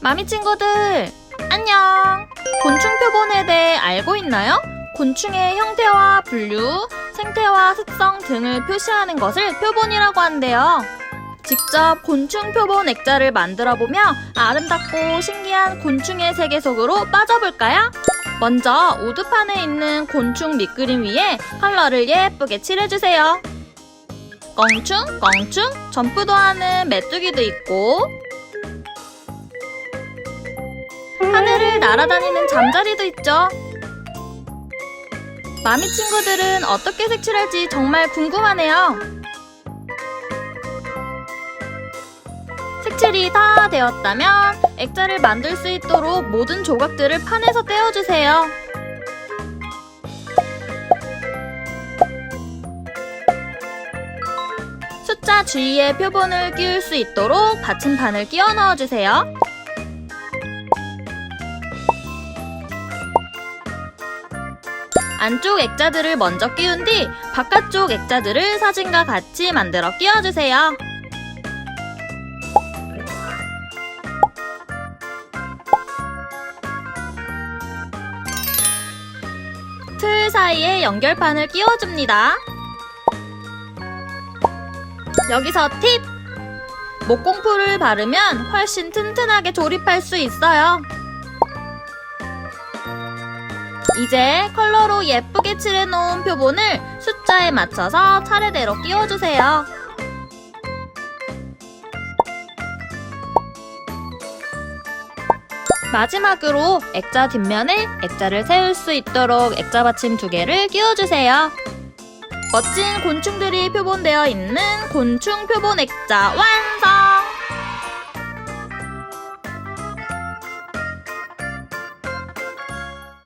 마미 친구들, 안녕! 곤충 표본에 대해 알고 있나요? 곤충의 형태와 분류, 생태와 특성 등을 표시하는 것을 표본이라고 한대요. 직접 곤충 표본 액자를 만들어 보며 아름답고 신기한 곤충의 세계 속으로 빠져볼까요? 먼저 우드판에 있는 곤충 밑그림 위에 컬러를 예쁘게 칠해주세요. 껑충, 껑충, 점프도 하는 메뚜기도 있고 날아다니는 잠자리도 있죠. 마미 친구들은 어떻게 색칠할지 정말 궁금하네요. 색칠이 다 되었다면 액자를 만들 수 있도록 모든 조각들을 판에서 떼어주세요. 숫자 주위에 표본을 끼울 수 있도록 받침판을 끼워 넣어주세요. 안쪽 액자들을 먼저 끼운 뒤 바깥쪽 액자들을 사진과 같이 만들어 끼워주세요. 틀 사이에 연결판을 끼워줍니다. 여기서 팁! 목공풀을 바르면 훨씬 튼튼하게 조립할 수 있어요. 이제 컬러로 예쁘게 칠해놓은 표본을 숫자에 맞춰서 차례대로 끼워주세요. 마지막으로 액자 뒷면에 액자를 세울 수 있도록 액자 받침 두 개를 끼워주세요. 멋진 곤충들이 표본되어 있는 곤충 표본 액자 완!